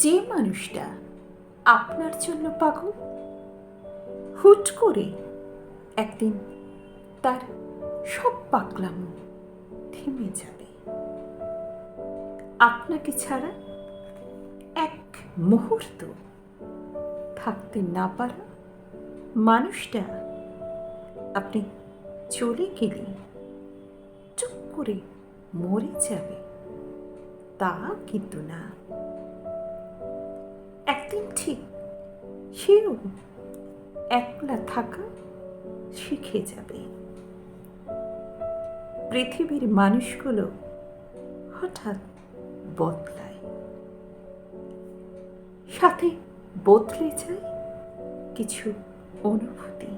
যে মানুষটা আপনার জন্য পাগল? হুট করে একদিন তার সব পাগলামো থেমে যাবে। আপনাকে ছাড়া এক মুহূর্ত থাকতে না পারা মানুষটা আপনি চলে গেলে চুপ করে মরে যাবে। তা কিন্তু না। একদিন ঠিক সেও একলা থাকা শিখে যাবে। পৃথিবীর মানুষগুলো হঠাৎ বদলায়। সাথে বদলে যায় কিছু অনুভূতি।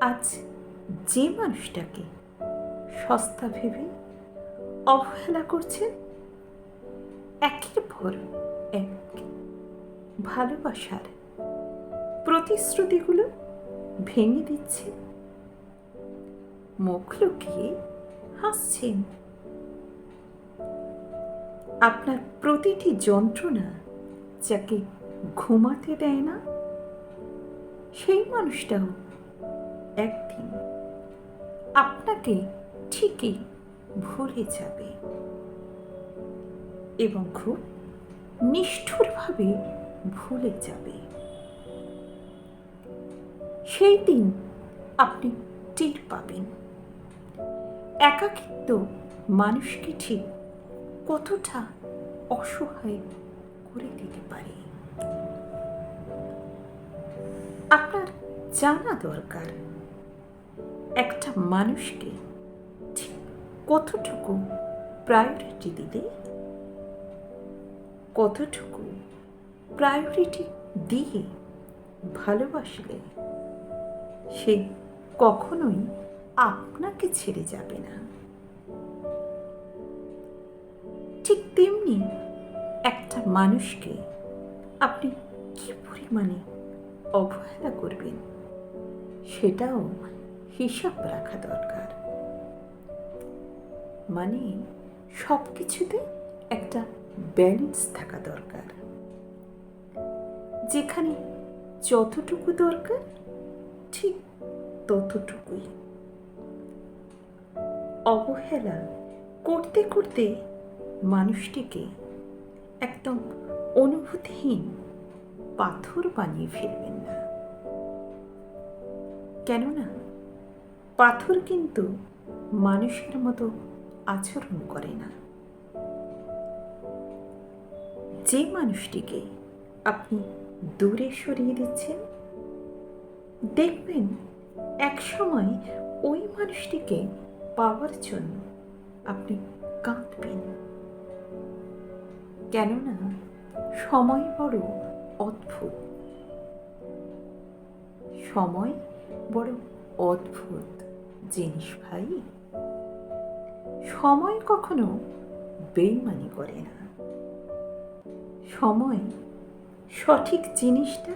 আজ যে মানুষটাকে সস্তা ভেবে অবহেলা করছেন একের পর এক ভালোবাসার প্রতিশ্রুতিগুলো ভেঙে দিচ্ছে। মুখ লুকিয়ে হাসছেন। আপনার প্রতিটি যন্ত্রণা যাকে ঘুমাতে দেয় না, সেই মানুষটাও একদিন আপনাকে ঠিকই ভুলে যাবে। এবং খুব নিষ্ঠুরভাবে ভুলে যাবে। সেই দিন আপনি টের পাবেন। একাকিত্ব মানুষকে ঠিক কতটা অসহায় করে দিতে পারে। আপনার জানা দরকার, একটা মানুষকে ঠিক কতটুকু প্রায়োরিটি দিলে কতটুকু প্রায়োরিটি দিয়ে ভালোবাসলে সে কখনোই আপনাকে ছেড়ে যাবে না। ঠিক তেমনি একটা মানুষকে আপনি কি পরিমাণে অবহেলা করবেন সেটাও হিসাব রাখা দরকার। মানে সব কিছুতে একটা ব্যালেন্স থাকা দরকার। যেখানে যতটুকু দরকার, ঠিক ততটুকুই। অবহেলা করতে করতে মানুষটিকে একদম অনুভূতিহীন পাথর বানিয়ে ফেলবেন না। কেননা পাথর কিন্তু মানুষের মতো আচরণ করে না। যে মানুষটিকে আপনি দূরে সরিয়ে দিচ্ছেন, দেখবেন এক সময় ওই মানুষটিকে পাওয়ার জন্য আপনি কাঁদবেন। কেননা সময় বড় অদ্ভুত। সময় বড় অদ্ভুত জিনিস ভাই। সময় কখনো বেইমানি করে না। সময় সঠিক জিনিসটা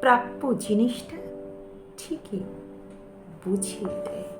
প্রাপ্য জিনিসটা ঠিকই বুঝিয়ে দেয়।